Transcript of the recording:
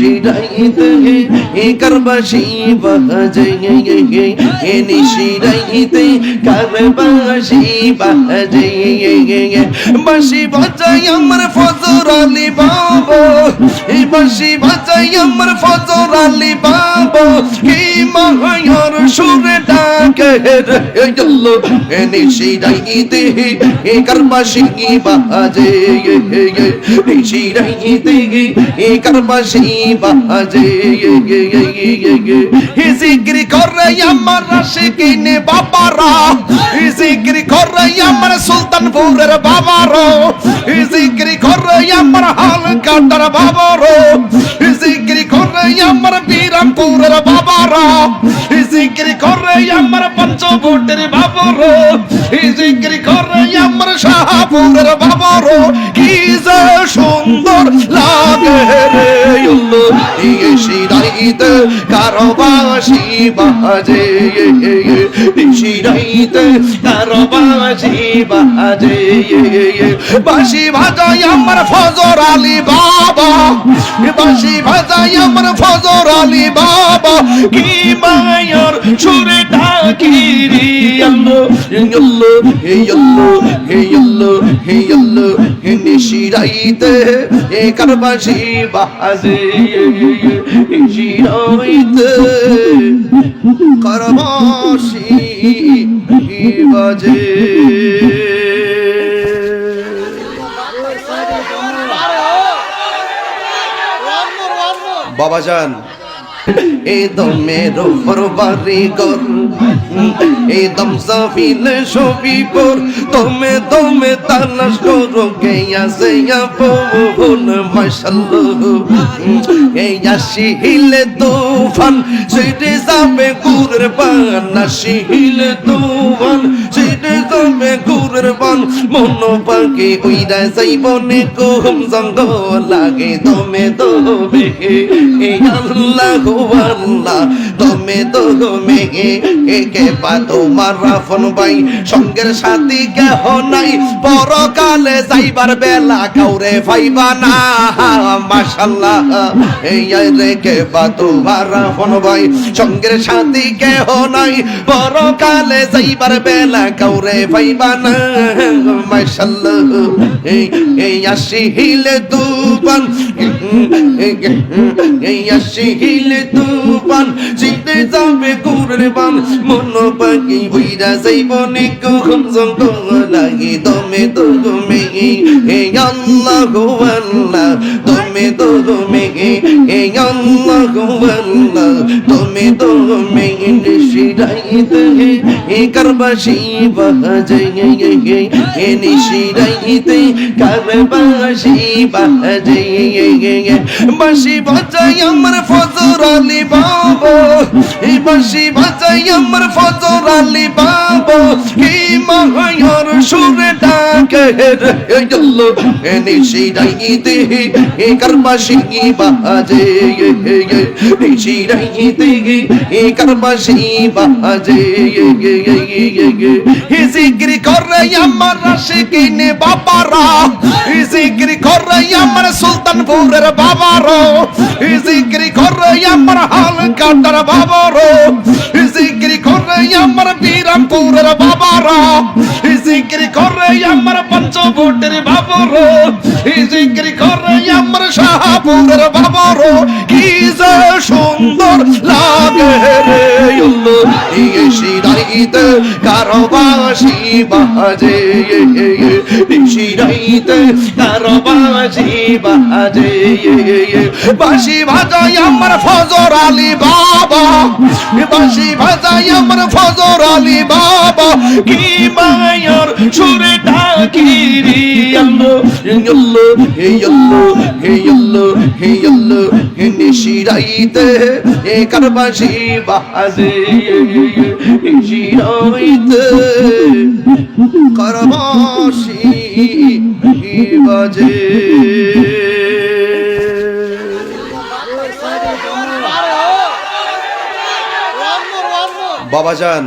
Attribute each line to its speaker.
Speaker 1: নিশিরাইতে এ কারবাসি বাজে এ নিশিরাইতে কারবাসি বাজে বাসি বাজাই আমার ফজর আলী বাবা এই বাসি বাজে জিক্রি করে আমার রাশিকিনে বাবারা। জিক্রি করে আমার সুলতানপুরের বাবারো। জিক্রি করে আমার হাল কাটার বাবারো। জিক্রি করে আমার বিরামপুরের বাবারা। জিক্রি করে আমার পঞ্চবটের বাবারো। জিক্রি করে শাহপুরের বাবর কি যে সুন্দর লাগে রে উল্লো। এই শিরাইতে কারও বাসি বাজে শিরাইতে কারও বাসি বাজে বাসি ভাজাই আমার ফজর আলী বাবা বাসি বাজাই আমার ফজর আলী বাবা। কি মায়ার সুরে ডাকি রে আল্লো আল্লো হে আল্লো হে আল্লো হে আল্লো হে নিশিরাইতে। এ কারবাসি বাজে শিরাইতে কারবাসি বাজে। বাবা যান এই দমের উপর গর এই দম দমে তালাশ করো কে আসে আপন মাশাল্লাহ। এই আসি হিলে তুফান সেটে যাবে গুরের বান আসি হিলে তুফান সেটে যাবে গুরের বান মন পাখি উইরা যাইব নে কুম জঙ্গ লাগে দমে দমে। এই আল্লাহ আল্লাহ দমে দমে এ কে পা তোমার রাফন ভাই সঙ্গের সাথী কেহ নাই। পরকালে যাইবার বেলা কাউরে ফাইবা না। মাশাল্লাহ, এই রে কে পা তোমার রাফন ভাই সঙ্গের সাথী কেহ নাই। পরকালে যাইবার বেলা কাউরে ফাইবা না। মাশাল্লাহ, এই এই আসি হিলে তুবান এই আসি হিলে তুবান জিতে যাবে কুরের বান মন পাখি বইরা যাইব নিকো জঙ্গ লাগি দমে তো তুমি হে আল্লাহ গো আল্লাহ তুমি তুমি হে আল্লাহ গো আল্লাহ তুমি তুমি নিশিরাইতে হে কারবাসি বাজে হে নিশিরাইতে, কারবাসি বাজে বাসি বাজাই আমার ফজর আলী বাবা, এই বাসি বাজাই আমার ফজর আলী বাবা কি মায়ার সুরে ডাকে রে গেলো এ নিশিরাইতে হে কারবাসি বাজে নিশিরাইতে হে কারবাসি বাজে হে জিক্রি করে আমার রাশিকিনে বাবারা, হে জিক্রি করে আমার সুলতানপুরের বাবারো, হে জিক্রি করে আমার হাল কাটার বাবারো, হে জিক্রি করে আমার বিরামপুরের বাবারা, হে জিক্রি করে আমার পঞ্চবটের বাবারো। হে জিক্রি করে আমার শাহপুরের বাবারো। কি যে সুন্দর লাগে রে শিরাইতে কারও বাসি বাজে শিরাইতে কারও বাসি বাজে। বাসি বাজাই আমার ফজর আলী বাবা। বাসি বাজাই আমার ফজর আলী বাবা। কি মায়ার সুরে ডাকি রে আল্লো আল্লো হে আল্লো হে আল্লো হে আল্লো, হে নিশিরাইতে এ কারবাসি বাজে শিরাইতে কারবাসি বাজে বাবা যান